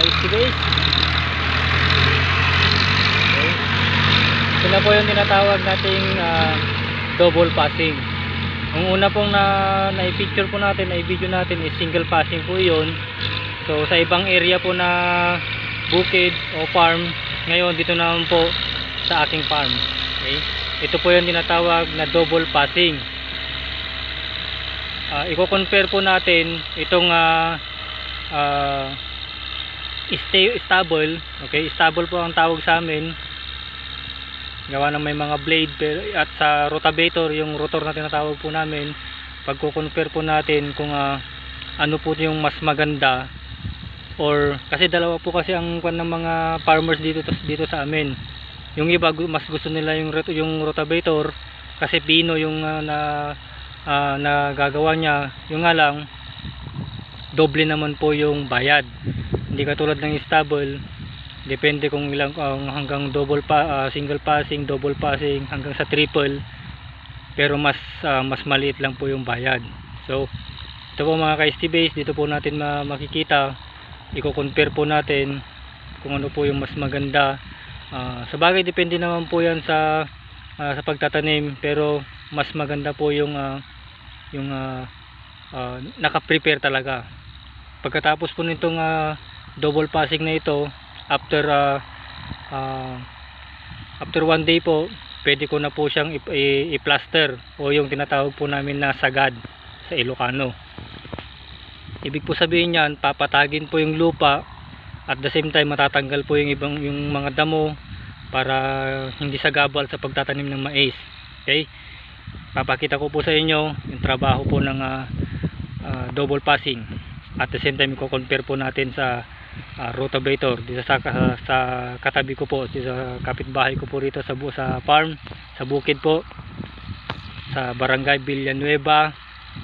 ka-estimate. Okay. Ito na po yung tinatawag nating ah, double passing. Ang una pong na, na-picture po natin, na-video natin is single passing po yun. So sa ibang area po na bukid o farm, ngayon dito naman po sa aking farm. Okay? Ito po yung tinatawag na double passing. Ah, i-compare po natin itong ah, ah, sta- stable, okay? Stable po ang tawag sa amin. Gawa ng may mga blade pero at sa rotavator, yung rotor na tinatawag po namin, pagko-compare po natin kung ah, ano po yung mas maganda or kasi dalawa po kasi ang kwan ng mga farmers dito dito sa amin. Yung iba mas gusto nila yung yung rotavator kasi pino yung ah, na ah, na gagawa niya. Yung nga lang doble naman po yung bayad. Hindi katulad ng stable, depende kung ilang ang hanggang double pa ah, single passing, double passing hanggang sa triple. Pero mas ah, mas maliit lang po yung bayad. So ito po mga ka base dito po natin ma- makikita. I-compare po natin kung ano po yung mas maganda. Ah, sa bagay depende naman po yan sa ah, sa pagtatanim. Pero mas maganda po yung ah, yung ah, ah, naka-prepare talaga. Pagkatapos po nitong ah, double passing na ito. After ah, ah, after one day po pwede ko na po siyang i-plaster o yung tinatawag po namin na sagad sa Ilocano. Ibig po sabihin yan papatagin po yung lupa at the same time matatanggal po yung ibang yung mga damo para hindi sagabal sa pagtatanim ng mais. Okay? Papakita ko po sa inyo yung trabaho po ng ah, ah, double passing. At the same time i-compare po natin sa ah, rotavator dito sa, sa, sa katabi ko po dito sa kapitbahay ko po rito sa, sa farm sa bukid po sa barangay Villanueva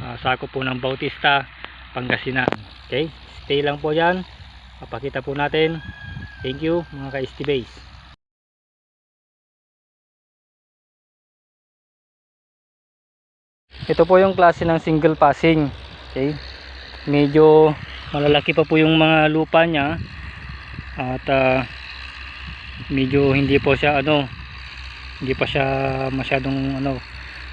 uh, sako po ng Bautista Pangasinan. Okay stay lang po yan papakita po natin. Thank you mga ka base. Ito po yung klase ng single passing. Okay medyo malalaki pa po yung mga lupa niya. At ah, medyo hindi po siya ano hindi pa siya masyadong ano.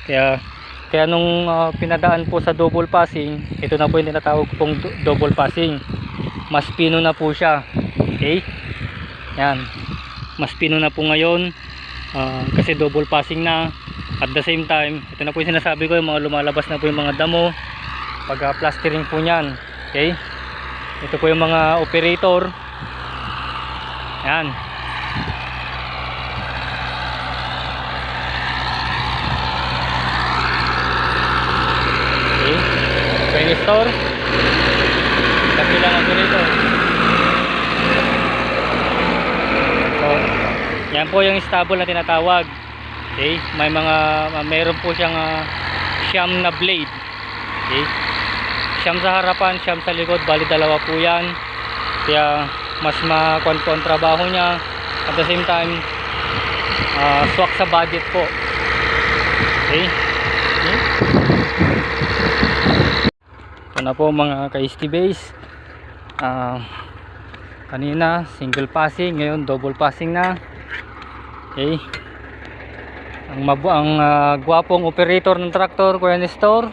Kaya kaya nung ah, pinadaan po sa double passing ito na po yung tinatawag pong do- double passing. Mas pino na po siya. Okay? Yan. Mas pino na po ngayon. Ah, kasi double passing na. At the same time ito na po yung sinasabi ko yung mga lumalabas na po yung mga damo. Pag ah, plastering po nyan okay ito po yung mga operator. Yan okay. Pwede store. Kabilang operator so yan po yung stable na tinatawag. Okay. May mga mayroon po siyang ah, siyam na blade. Okay siyam sa harapan siyam sa likod. Bali dalawa po yan. Kaya mas makuan po ang trabaho niya. At the same time ah, swak sa budget po. Okay? Okay ito na po mga ka base. Ah kanina single passing ngayon double passing na. Okay? Ang mabu ang ah, gwapong operator ng traktor Kuya Nestor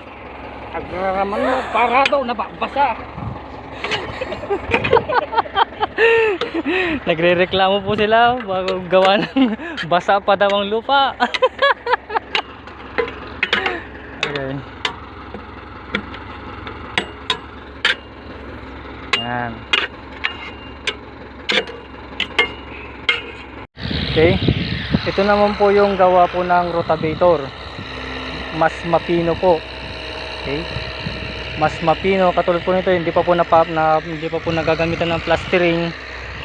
Agraraman mo, para daw nababasa. Nagrereklamo po sila bago gawa ng basa pa daw ang lupa. okay. Yan. Okay. Ito naman po yung gawa po ng rotavator. Mas mapino po. Okay. Mas mapino katulad po nito hindi pa po na, na hindi pa po nagagamitan ng plastering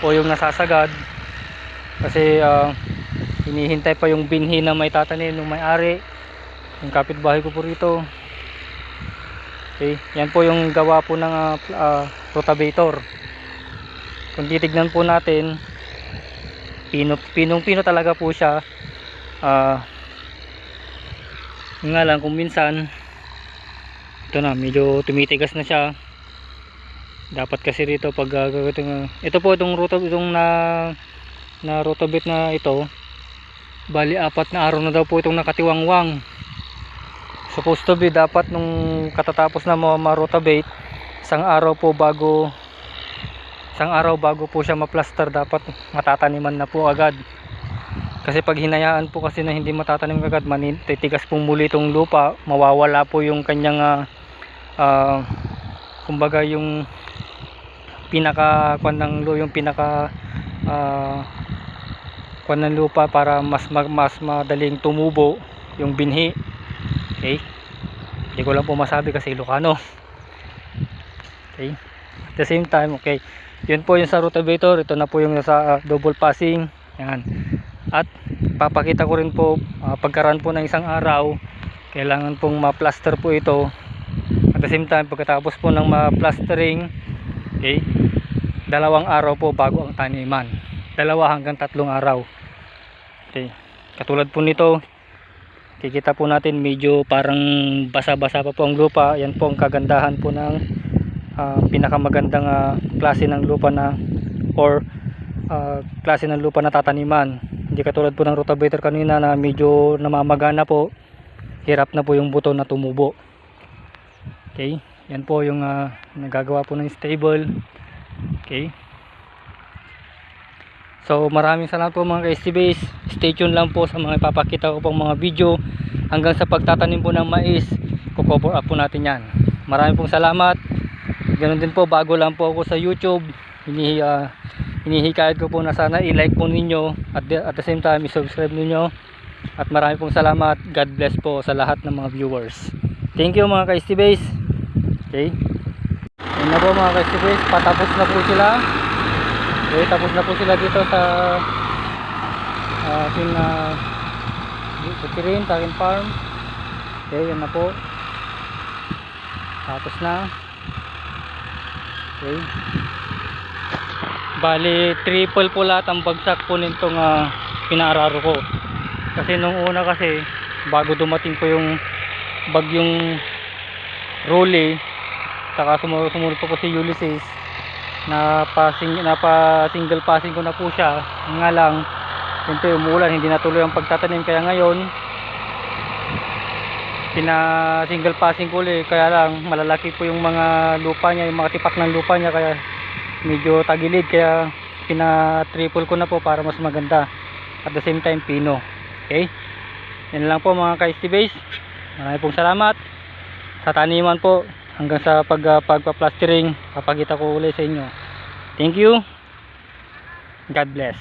o yung nasasagad. Kasi ah, hinihintay pa yung binhi na may tatanim ng may-ari. Yung kapitbahay ko po rito. Okay. Yan po yung gawa po ng pl- ah, rotavator kung titignan po natin pino, pinong pino talaga po siya. Yun nga lang kung minsan ito na medyo tumitigas na siya. Dapat kasi rito pag uh, gagawin- ito po itong roto itong na na rotobit na ito. Bali apat na araw na daw po itong nakatiwangwang. Supposed to be dapat nung katatapos na ma-rotabate isang araw po bago isang araw bago po siya ma-plaster dapat matataniman na po agad. Kasi pag hinayaan po kasi na hindi matatanim agad manin, titigas pong muli itong lupa mawawala po yung kanyang ah, ah, kumbaga yung pinaka kwan ng lu- yung pinaka ah, kwan ng lupa para mas mas madaling tumubo yung binhi. Okay? Hindi ko lang po masabi kasi Ilocano. Okay? At the same time okay yun po yung sa rotavator ito na po yung nasa ah, double passing. Yan. At papakita ko rin po ah, pagkaraan po ng isang araw kailangan pong ma-plaster po ito the same time pagkatapos po ng ma-plastering okay dalawang araw po bago ang taniman. Dalawa hanggang tatlong araw. Okay katulad po nito kikita po natin medyo parang basa-basa pa po ang lupa. Yan po ang kagandahan po ng ah, pinakamagandang ah, klase ng lupa na or ah, klase ng lupa na tataniman. Hindi katulad po ng rotavator kanina na medyo namamagana po. Hirap na po yung buto na tumubo okay yan po yung ah, nagagawa po ng stable okay so maraming salamat po mga ka-STBase stay tuned lang po sa mga ipapakita ko pong mga video hanggang sa pagtatanim po ng mais kukover up po natin yan maraming pong salamat Ganun din po, bago lang po ako sa YouTube. Hinihi, ah, hinihikayat ko po na sana i-like po ninyo at the, at the same time i-subscribe ninyo. At marami pong salamat. God bless po sa lahat ng mga viewers. Thank you mga ka-STBase. Okay. Yun na po mga ka-STBase. Patapos na po sila. Okay, tapos na po sila dito sa uh, aking uh, Kukirin, sa aking farm. Okay, yan na po. Tapos na. Okay. Bali, triple po lahat ang bagsak po nitong uh, pinaararo ko. Kasi nung una kasi, bago dumating po yung bagyong Rolly, saka sumunod, po po si Ulysses, na pa, sing, na pa single passing ko na po siya. Nga lang, yun po, umuulan, hindi natuloy ang pagtatanim. Kaya ngayon, pina single passing ko ulit. Kaya lang malalaki po yung mga lupa niya yung mga tipak ng lupa niya. Kaya medyo tagilid kaya pina triple ko na po para mas maganda. At the same time pino. Okay? Yan lang po mga ka base. Maraming pong salamat. Sa taniman po hanggang sa pag, uh, pagpa-plastering papakita ko ulit sa inyo. Thank you. God bless